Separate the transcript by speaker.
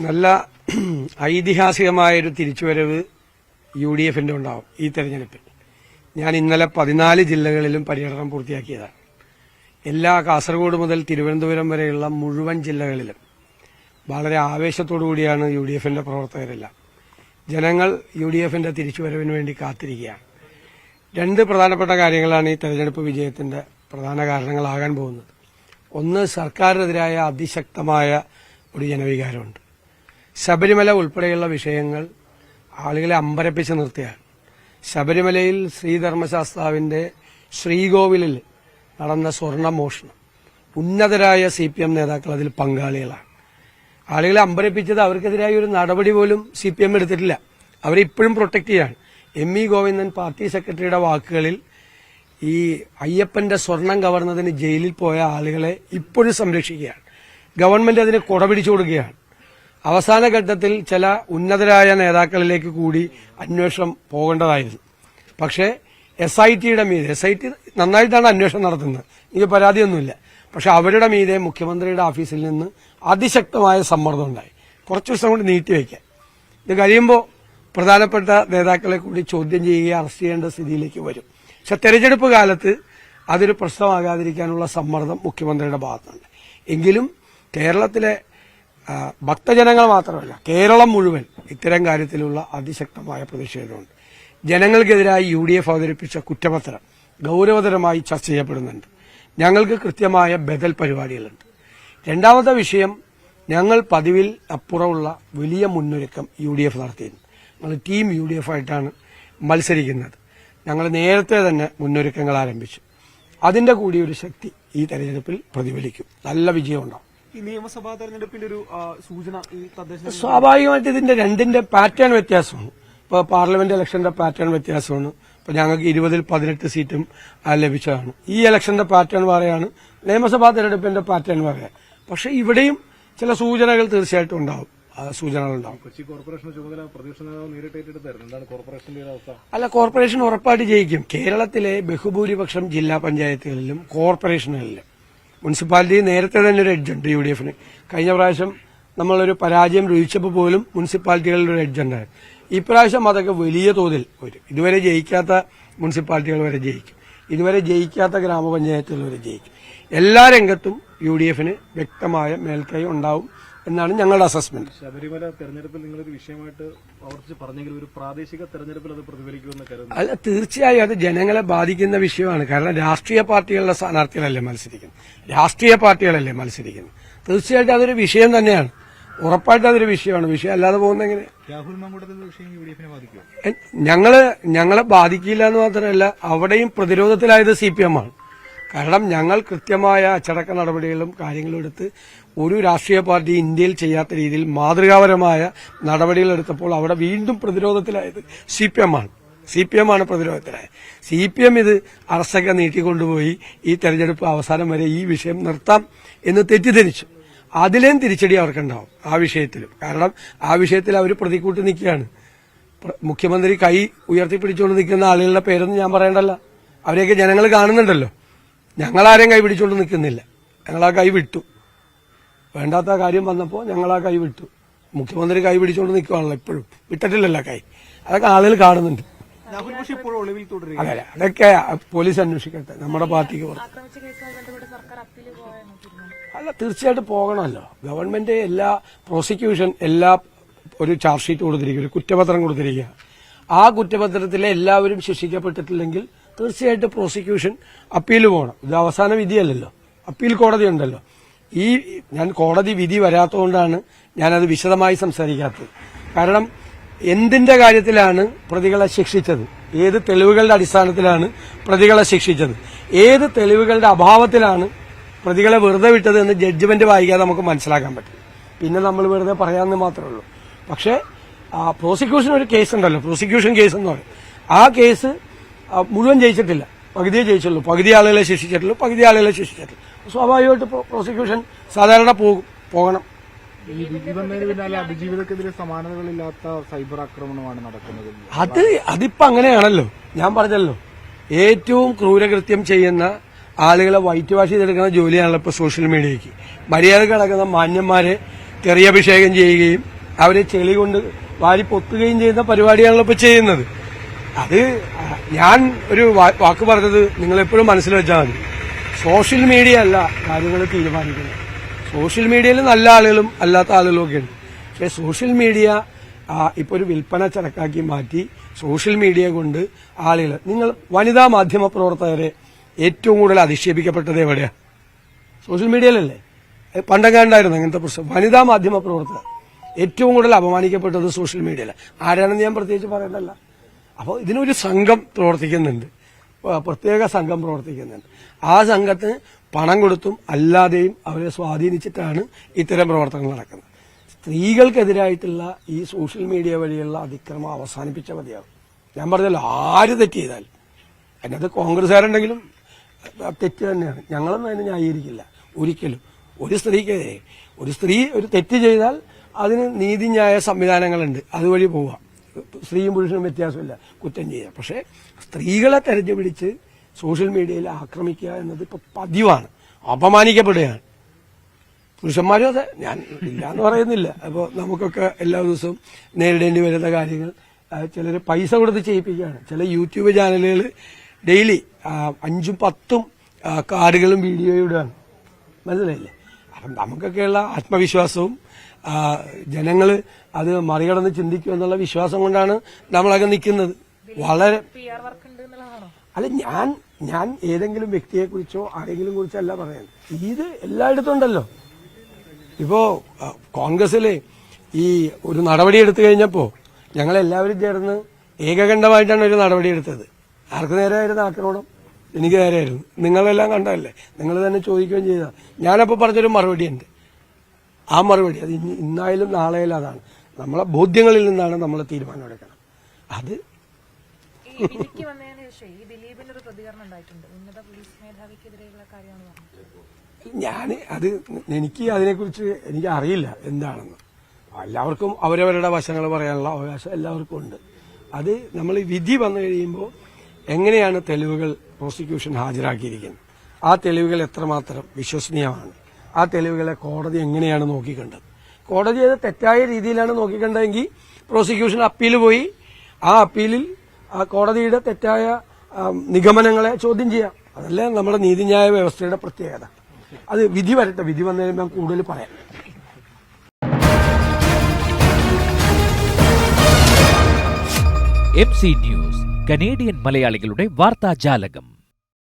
Speaker 1: നല്ല ഐതിഹാസികമായൊരു തിരിച്ചുവരവ് U D എഫിന്റെ ഉണ്ടാവും ഈ തെരഞ്ഞെടുപ്പിൽ. ഞാൻ ഇന്നലെ പതിനാല് ജില്ലകളിലും പര്യടനം പൂർത്തിയാക്കിയതാണ്. എല്ലാ കാസർഗോഡ് മുതൽ തിരുവനന്തപുരം വരെയുള്ള മുഴുവൻ ജില്ലകളിലും വളരെ ആവേശത്തോടു കൂടിയാണ് യു ഡി എഫിന്റെ പ്രവർത്തകരെല്ലാം. ജനങ്ങൾ യു ഡി എഫിന്റെ തിരിച്ചുവരവിന് വേണ്ടി കാത്തിരിക്കുകയാണ്. രണ്ട് പ്രധാനപ്പെട്ട കാര്യങ്ങളാണ് ഈ തെരഞ്ഞെടുപ്പ് വിജയത്തിന്റെ പ്രധാന കാരണങ്ങളാകാൻ പോകുന്നത്. ഒന്ന് സർക്കാരിനെതിരായ അതിശക്തമായ ഒരു ജനവികാരമുണ്ട്. ശബരിമല ഉൾപ്പെടെയുള്ള വിഷയങ്ങൾ ആളുകളെ അമ്പരപ്പിച്ച് നിർത്തിയാണ് ശബരിമലയിൽ ശ്രീധർമ്മശാസ്താവിന്റെ ശ്രീകോവിലിൽ നടന്ന സ്വർണമോഷണം ഉന്നതരായ സി പി എം നേതാക്കൾ അതിൽ പങ്കാളികളാണ്. ആളുകളെ അമ്പരപ്പിച്ചത് അവർക്കെതിരായ ഒരു നടപടി പോലും സി പി എം എടുത്തിട്ടില്ല. അവരെ ഇപ്പോഴും പ്രൊട്ടക്ട് ചെയ്യാണ്. എം ഇ ഗോവിന്ദൻ പാർട്ടി സെക്രട്ടറിയുടെ വാക്കുകളിൽ ഈ അയ്യപ്പന്റെ സ്വർണം കവർന്നതിന് ജയിലിൽ പോയ ആളുകളെ ഇപ്പോഴും സംരക്ഷിക്കുകയാണ്. ഗവൺമെന്റ് അതിന് കൊട പിടിച്ചു കൊടുക്കുകയാണ്. അവസാന ഘട്ടത്തിൽ ചില ഉന്നതരായ നേതാക്കളിലേക്ക് കൂടി അന്വേഷണം പോകേണ്ടതായിരുന്നു. പക്ഷേ എസ് ഐ ടിയുടെ മീതെ എസ് ഐ ടി നന്നായിട്ടാണ് അന്വേഷണം നടത്തുന്നത്. എനിക്ക് പരാതിയൊന്നുമില്ല. പക്ഷെ അവരുടെ മീതെ മുഖ്യമന്ത്രിയുടെ ഓഫീസിൽ നിന്ന് അതിശക്തമായ സമ്മർദ്ദം ഉണ്ടായി. കുറച്ചു ദിവസം കൊണ്ട് നീട്ടിവെക്കാൻ ഇത് കഴിയുമ്പോൾ പ്രധാനപ്പെട്ട നേതാക്കളെ കൂടി ചോദ്യം ചെയ്യുകയും അറസ്റ്റ് ചെയ്യേണ്ട സ്ഥിതിയിലേക്ക് വരും. പക്ഷെ തെരഞ്ഞെടുപ്പ് കാലത്ത് അതൊരു പ്രശ്നമാകാതിരിക്കാനുള്ള സമ്മർദ്ദം മുഖ്യമന്ത്രിയുടെ ഭാഗത്തുണ്ട്. എങ്കിലും കേരളത്തിലെ ഭക്തജനങ്ങൾ മാത്രമല്ല കേരളം മുഴുവൻ ഇത്തരം കാര്യത്തിലുള്ള അതിശക്തമായ പ്രതിഷേധമുണ്ട്. ജനങ്ങൾക്കെതിരായി യു ഡി എഫ് അവതരിപ്പിച്ച കുറ്റപത്രം ഗൗരവതരമായി ചർച്ച ചെയ്യപ്പെടുന്നുണ്ട്. ഞങ്ങൾക്ക് കൃത്യമായ ബദൽ പരിപാടികളുണ്ട്. രണ്ടാമത്തെ വിഷയം ഞങ്ങൾ പതിവിൽ അപ്പുറമുള്ള വലിയ മുന്നൊരുക്കം യു ഡി എഫ് നടത്തിയിരുന്നു ഞങ്ങൾ ടീം യു ഡി എഫ് ആയിട്ടാണ് മത്സരിക്കുന്നത്. ഞങ്ങൾ നേരത്തെ തന്നെ മുന്നൊരുക്കങ്ങൾ ആരംഭിച്ചു. അതിന്റെ കൂടി ഒരു ശക്തി ഈ തെരഞ്ഞെടുപ്പിൽ പ്രതിഫലിക്കും. നല്ല വിജയമുണ്ടാവും.
Speaker 2: ഈ നിയമസഭാ തെരഞ്ഞെടുപ്പിന്റെ ഒരു സൂചന ഈ തദ്ദേശ
Speaker 1: സ്വാഭാവികമായിട്ട് ഇതിന്റെ രണ്ടിന്റെ പാറ്റേൺ വ്യത്യാസമാണ്. ഇപ്പോൾ പാർലമെന്റ് ഇലക്ഷന്റെ പാറ്റേൺ വ്യത്യാസമാണ്. ഇപ്പൊ ഞങ്ങൾക്ക് ഇരുപതിൽ പതിനെട്ട് സീറ്റും ലഭിച്ചതാണ്. ഈ ഇലക്ഷന്റെ പാറ്റേൺ വേറെയാണ്. നിയമസഭാ തെരഞ്ഞെടുപ്പിന്റെ പാറ്റേൺ വേറെ. പക്ഷെ ഇവിടെയും ചില സൂചനകൾ തീർച്ചയായിട്ടും ഉണ്ടാവും. ആ, സൂചനകളുണ്ടാവും
Speaker 2: കൊച്ചി കോർപ്പറേഷൻ ചുമതല നേതാവ് കോർപ്പറേഷന്റെ അവസ്ഥ?
Speaker 1: അല്ല കോർപ്പറേഷൻ ഉറപ്പായിട്ട് ജയിക്കും. കേരളത്തിലെ ബഹുഭൂരിപക്ഷം ജില്ലാ പഞ്ചായത്തുകളിലും കോർപ്പറേഷനുകളിലും. മുനിസിപ്പാലിറ്റി നേരത്തെ തന്നെ ഒരു എഡ്ജുണ്ട് യു ഡി എഫിന് കഴിഞ്ഞ പ്രാവശ്യം നമ്മളൊരു പരാജയം രുചിച്ചപ്പോൾ പോലും മുനിസിപ്പാലിറ്റികളിൽ ഒരു എഡ്ജുണ്ടായിരുന്നു ഇപ്രാവശ്യം അതൊക്കെ വലിയ തോതിൽ വരും. ഇതുവരെ ജയിക്കാത്ത മുനിസിപ്പാലിറ്റികൾ വരെ ജയിക്കും. ഇതുവരെ ജയിക്കാത്ത ഗ്രാമപഞ്ചായത്തുകൾ വരെ ജയിക്കും. എല്ലാ രംഗത്തും യു ഡി എഫിന് വ്യക്തമായ മേൽക്കൈ ഉണ്ടാവും എന്നാണ് ഞങ്ങളുടെ അസസ്മെന്റ്
Speaker 2: ശബരിമല തെരഞ്ഞെടുപ്പിൽ നിങ്ങളൊരു വിഷയമായിട്ട് ആവർത്തിച്ച് പറഞ്ഞെങ്കിലും ഒരു പ്രാദേശിക തെരഞ്ഞെടുപ്പിൽ അത് പ്രതിഫലിക്കുമെന്ന് കരുതുന്നു.
Speaker 1: അല്ല തീർച്ചയായും അത് ജനങ്ങളെ ബാധിക്കുന്ന വിഷയമാണ്. കാരണം രാഷ്ട്രീയ പാർട്ടികളുടെ സ്ഥാനാർത്ഥികളല്ലേ മത്സരിക്കുന്നത്? രാഷ്ട്രീയ പാർട്ടികളല്ലേ മത്സരിക്കുന്നത്? തീർച്ചയായിട്ടും അതൊരു വിഷയം തന്നെയാണ്. ഉറപ്പായിട്ട് അതൊരു വിഷയമാണ്. വിഷയം അല്ലാതെ പോകുന്ന എങ്ങനെ?
Speaker 2: രാഹുൽ
Speaker 1: ഞങ്ങൾ ഞങ്ങളെ ബാധിക്കില്ല എന്ന് മാത്രമല്ല അവിടെയും പ്രതിരോധത്തിലായത് സി പി എം ആണ്. കാരണം ഞങ്ങൾ കൃത്യമായ അച്ചടക്ക നടപടികളും കാര്യങ്ങളും എടുത്ത് ഒരു രാഷ്ട്രീയ പാർട്ടി ഇന്ത്യയിൽ ചെയ്യാത്ത രീതിയിൽ മാതൃകാപരമായ നടപടികൾ എടുത്തപ്പോൾ അവിടെ വീണ്ടും പ്രതിരോധത്തിലായത് സി പി എം ആണ്. സി പി എം ആണ് പ്രതിരോധത്തിലായത്. സി പി എം ഇത് അറസ്റ്റൊക്കെ നീട്ടിക്കൊണ്ടുപോയി ഈ തെരഞ്ഞെടുപ്പ് അവസാനം വരെ ഈ വിഷയം നിർത്താം എന്ന് തെറ്റിദ്ധരിച്ചു. അതിലേം തിരിച്ചടി അവർക്കുണ്ടാവും ആ വിഷയത്തിലും. കാരണം ആ വിഷയത്തിൽ അവർ പ്രതിക്കൂട്ടി നിൽക്കുകയാണ്. മുഖ്യമന്ത്രി കൈ ഉയർത്തിപ്പിടിച്ചുകൊണ്ട് നിൽക്കുന്ന ആളുകളുടെ പേരൊന്നും ഞാൻ പറയേണ്ടല്ല. അവരെയൊക്കെ ജനങ്ങൾ കാണുന്നുണ്ടല്ലോ. ഞങ്ങളാരെയും കൈ പിടിച്ചുകൊണ്ട് നിൽക്കുന്നില്ല. ഞങ്ങൾ ആ കൈ വിട്ടു. വേണ്ടാത്ത കാര്യം വന്നപ്പോൾ ഞങ്ങൾ ആ കൈ വിട്ടു. മുഖ്യമന്ത്രി കൈ പിടിച്ചുകൊണ്ട് നിൽക്കുകയാണല്ലോ ഇപ്പോഴും. വിട്ടിട്ടില്ലല്ലോ കൈ. അതൊക്കെ ആളുകൾ കാണുന്നുണ്ട്. അതെ അതൊക്കെ പോലീസ് അന്വേഷിക്കട്ടെ. നമ്മുടെ പാർട്ടിക്ക് അല്ല തീർച്ചയായിട്ടും പോകണമല്ലോ. ഗവൺമെന്റ് എല്ലാ പ്രോസിക്യൂഷൻ എല്ലാ ഒരു ചാർജ് ഷീറ്റ് കൊടുത്തിരിക്കുക ഒരു കുറ്റപത്രം കൊടുത്തിരിക്കുക. ആ കുറ്റപത്രത്തിലെ എല്ലാവരും ശിക്ഷിക്കപ്പെട്ടിട്ടില്ലെങ്കിൽ തീർച്ചയായിട്ടും പ്രോസിക്യൂഷൻ അപ്പീൽ പോകണം ഇത് അവസാന വിധിയല്ലല്ലോ. അപ്പീൽ കോടതി ഉണ്ടല്ലോ. ഈ ഞാൻ കോടതി വിധി വരാത്തതുകൊണ്ടാണ് ഞാനത് വിശദമായി സംസാരിക്കാത്തത്. കാരണം എന്തിന്റെ കാര്യത്തിലാണ് പ്രതികളെ ശിക്ഷിച്ചത്? ഏത് തെളിവുകളുടെ അടിസ്ഥാനത്തിലാണ് പ്രതികളെ ശിക്ഷിച്ചത്? ഏത് തെളിവുകളുടെ അഭാവത്തിലാണ് പ്രതികളെ വെറുതെ വിട്ടത് എന്ന് ജഡ്ജ്മെന്റ് വായിക്കാതെ നമുക്ക് മനസ്സിലാക്കാൻ പറ്റും. പിന്നെ നമ്മൾ വെറുതെ പറയാമെന്ന് മാത്രമേ ഉള്ളൂ. പക്ഷേ പ്രോസിക്യൂഷൻ ഒരു കേസ് ഉണ്ടല്ലോ. പ്രോസിക്യൂഷൻ കേസ് എന്ന് പറയും. ആ കേസ് മുഴുവൻ ജയിച്ചിട്ടില്ല. പകുതിയെ ജയിച്ചുള്ളൂ. പകുതി ആളുകളെ ശിക്ഷിച്ചിട്ടുള്ളൂ പകുതി ആളുകളെ ശിക്ഷിച്ചിട്ടുള്ളൂ. സ്വാഭാവികമായിട്ട് പ്രോസിക്യൂഷൻ സാധാരണ പോകും പോകണം.
Speaker 3: ഈ വിധി വന്നതിന് പിന്നാലെ അതിജീവിതക്കെതിരെ സമാനതകളില്ലാത്ത സൈബർ ആക്രമണമാണ് നടക്കുന്നത്.
Speaker 1: അത് അതിപ്പോ അങ്ങനെയാണല്ലോ. ഞാൻ പറഞ്ഞല്ലോ. ഏറ്റവും ക്രൂരകൃത്യം ചെയ്യുന്ന ആളുകളെ വൈറ്റ് വാഷ് ചെയ്തെടുക്കുന്ന ജോലിയാണല്ലോ ഇപ്പൊ സോഷ്യൽ മീഡിയയ്ക്ക്. മര്യാദ കിടക്കുന്ന മാന്യന്മാരെ തെറിയഭിഷേകം ചെയ്യുകയും അവരെ ചെളി കൊണ്ട് വാരി പൊത്തുകയും ചെയ്യുന്ന പരിപാടിയാണല്ലോ ഇപ്പൊ ചെയ്യുന്നത്. അത് ഞാൻ ഒരു വാക്ക് പറഞ്ഞത് നിങ്ങളെപ്പോഴും മനസ്സിൽ വെച്ചാൽ മതി. സോഷ്യൽ മീഡിയ അല്ല കാര്യങ്ങൾ തീരുമാനിക്കുന്നത്. സോഷ്യൽ മീഡിയയിൽ നല്ല ആളുകളും അല്ലാത്ത ആളുകളും ഒക്കെ ഉണ്ട് പക്ഷേ സോഷ്യൽ മീഡിയ ഇപ്പോൾ ഒരു വിൽപ്പന ചരക്കാക്കി മാറ്റി സോഷ്യൽ മീഡിയ കൊണ്ട് ആളുകൾ നിങ്ങൾ വനിതാ മാധ്യമ പ്രവർത്തകരെ ഏറ്റവും കൂടുതൽ അധിക്ഷേപിക്കപ്പെട്ടത് എവിടെയാ? സോഷ്യൽ മീഡിയയിലല്ലേ? പണ്ടങ്ങാണ്ടായിരുന്നു അങ്ങനത്തെ പ്രശ്നം. വനിതാ മാധ്യമ പ്രവർത്തകർ ഏറ്റവും കൂടുതൽ അപമാനിക്കപ്പെട്ടത് സോഷ്യൽ മീഡിയയിലാണ് ആരാണെന്ന് ഞാൻ പ്രത്യേകിച്ച് പറയണ്ടല്ല അപ്പോൾ ഇതിനൊരു സംഘം പ്രവർത്തിക്കുന്നുണ്ട്. പ്രത്യേക സംഘം പ്രവർത്തിക്കുന്നുണ്ട്. ആ സംഘത്തിന് പണം കൊടുത്തും അല്ലാതെയും അവരെ സ്വാധീനിച്ചിട്ടാണ് ഇത്തരം പ്രവർത്തനങ്ങൾ നടക്കുന്നത്. സ്ത്രീകൾക്കെതിരായിട്ടുള്ള ഈ സോഷ്യൽ മീഡിയ വഴിയുള്ള അതിക്രമം അവസാനിപ്പിച്ച മതിയാവും. ഞാൻ പറഞ്ഞല്ലോ ആര് തെറ്റ് ചെയ്താൽ അതിനകത്ത് കോൺഗ്രസ്സുകാരുണ്ടെങ്കിലും തെറ്റ് തന്നെയാണ്. ഞങ്ങളൊന്നും അതിനെ ന്യായീകരിക്കില്ല. ഒരിക്കലും. ഒരു സ്ത്രീക്കെതിരെ ഒരു സ്ത്രീ ഒരു തെറ്റ് ചെയ്താൽ അതിന് നീതിന്യായ സംവിധാനങ്ങളുണ്ട്. അതുവഴി പോവാം. സ്ത്രീയും പുരുഷനും വ്യത്യാസമില്ല. കുറ്റം ചെയ്യുക. പക്ഷേ സ്ത്രീകളെ തെരഞ്ഞു പിടിച്ച് സോഷ്യൽ മീഡിയയിൽ ആക്രമിക്കുക എന്നത് ഇപ്പൊ പതിവാണ്. അപമാനിക്കപ്പെടുകയാണ്. പുരുഷന്മാരും അതെ. ഞാൻ ഇല്ല എന്ന് പറയുന്നില്ല. അപ്പോൾ നമുക്കൊക്കെ എല്ലാ ദിവസവും നേരിടേണ്ടി വരുന്ന കാര്യങ്ങൾ ചിലർ പൈസ കൊടുത്ത് ചെയ്യിപ്പിക്കുകയാണ്. ചില യൂട്യൂബ് ചാനലുകൾ ഡെയിലി അഞ്ചും പത്തും കാർഡുകളും വീഡിയോയും ഇടുകയാണ്. മനസ്സിലായില്ലേ? നമുക്കൊക്കെയുള്ള ആത്മവിശ്വാസവും ജനങ്ങൾ അത് മറികടന്ന് ചിന്തിക്കും എന്നുള്ള വിശ്വാസം കൊണ്ടാണ് നമ്മളൊക്കെ നിൽക്കുന്നത്. വളരെ അല്ല ഞാൻ ഞാൻ ഏതെങ്കിലും വ്യക്തിയെ കുറിച്ചോ ആരെങ്കിലും കുറിച്ചോ അല്ല പറയുന്നത്. ഇത് എല്ലായിടത്തും ഉണ്ടല്ലോ. ഇപ്പോ കോൺഗ്രസിലെ ഈ ഒരു നടപടി എടുത്തു കഴിഞ്ഞപ്പോ ഞങ്ങൾ എല്ലാവരും ചേർന്ന് ഏകകണ്ഠമായിട്ടാണ് ഒരു നടപടി എടുത്തത്. ആർക്ക് നേരെയായിരുന്നു ആക്രമണം എനിക്ക് നേരെയായിരുന്നു. നിങ്ങളെല്ലാം കണ്ടതല്ലേ? നിങ്ങൾ തന്നെ ചോദിക്കുകയും ചെയ്ത. ഞാനപ്പോൾ പറഞ്ഞൊരു മറുപടി ഉണ്ട്. ആ മറുപടി അത് ഇനി ഇന്നായാലും നാളെയാലും അതാണ്. നമ്മളെ ബോധ്യങ്ങളിൽ നിന്നാണ് നമ്മൾ തീരുമാനം എടുക്കണം. അത് ഞാൻ അത് എനിക്ക് അതിനെക്കുറിച്ച് എനിക്ക് അറിയില്ല എന്താണെന്ന്. എല്ലാവർക്കും അവരവരുടെ വശങ്ങൾ പറയാനുള്ള അവകാശം എല്ലാവർക്കും ഉണ്ട്. അത് നമ്മൾ വിധി വന്നു കഴിയുമ്പോൾ എങ്ങനെയാണ് തെളിവുകൾ പ്രോസിക്യൂഷൻ ഹാജരാക്കിയിരിക്കുന്നത്? ആ തെളിവുകൾ എത്രമാത്രം വിശ്വസനീയമാണ്? ആ തെളിവുകളെ കോടതി എങ്ങനെയാണ് നോക്കിക്കണ്ടത്? കോടതി അത് തെറ്റായ രീതിയിലാണ് നോക്കിക്കണ്ടതെങ്കിൽ പ്രോസിക്യൂഷൻ അപ്പീൽ പോയി. ആ അപ്പീലിൽ ആ കോടതിയുടെ തെറ്റായ നിഗമനങ്ങളെ ചോദ്യം ചെയ്യാം. അതല്ലേ നമ്മുടെ നീതിന്യായ വ്യവസ്ഥയുടെ പ്രത്യേകത. അത് വിധി വരട്ടെ. വിധി വന്നു കഴിയുമ്പോൾ കൂടുതൽ പറയാം.
Speaker 4: എം സി ന്യൂസ് കനേഡിയൻ മലയാളികളുടെ വാർത്താജാലകം.